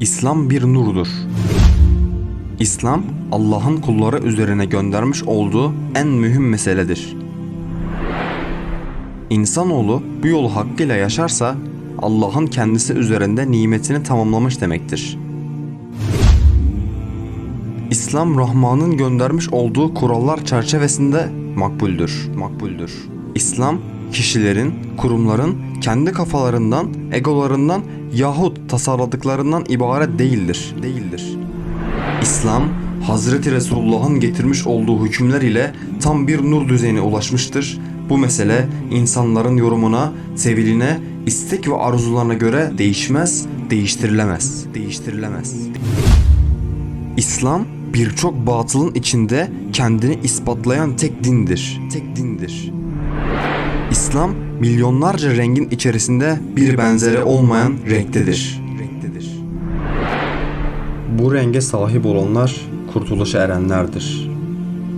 İslam bir nurdur. İslam Allah'ın kulları üzerine göndermiş olduğu en mühim meseledir. İnsanoğlu bu yolu hakkıyla yaşarsa Allah'ın kendisi üzerinde nimetini tamamlamış demektir. İslam Rahman'ın göndermiş olduğu kurallar çerçevesinde makbuldür. Makbuldür. İslam kişilerin, kurumların kendi kafalarından, egolarından yahut tasarladıklarından ibaret değildir. Değildir. İslam Hazreti Resulullah'ın getirmiş olduğu hükümler ile tam bir nur düzeyine ulaşmıştır. Bu mesele insanların yorumuna, seviline, istek ve arzularına göre değişmez, değiştirilemez. Değiştirilemez. İslam birçok batılın içinde kendini ispatlayan tek dindir. Tek dindir. İslam milyonlarca rengin içerisinde bir benzeri olmayan renktedir. Bu renge sahip olanlar kurtuluşa erenlerdir.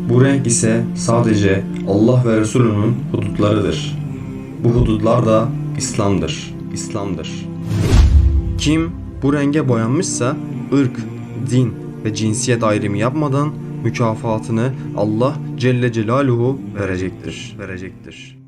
Bu renk ise sadece Allah ve Resulünün hudutlarıdır. Bu hudutlar da İslam'dır. İslam'dır. Kim bu renge boyanmışsa ırk, din ve cinsiyet ayrımı yapmadan mükafatını Allah Celle Celaluhu verecektir. Verecektir.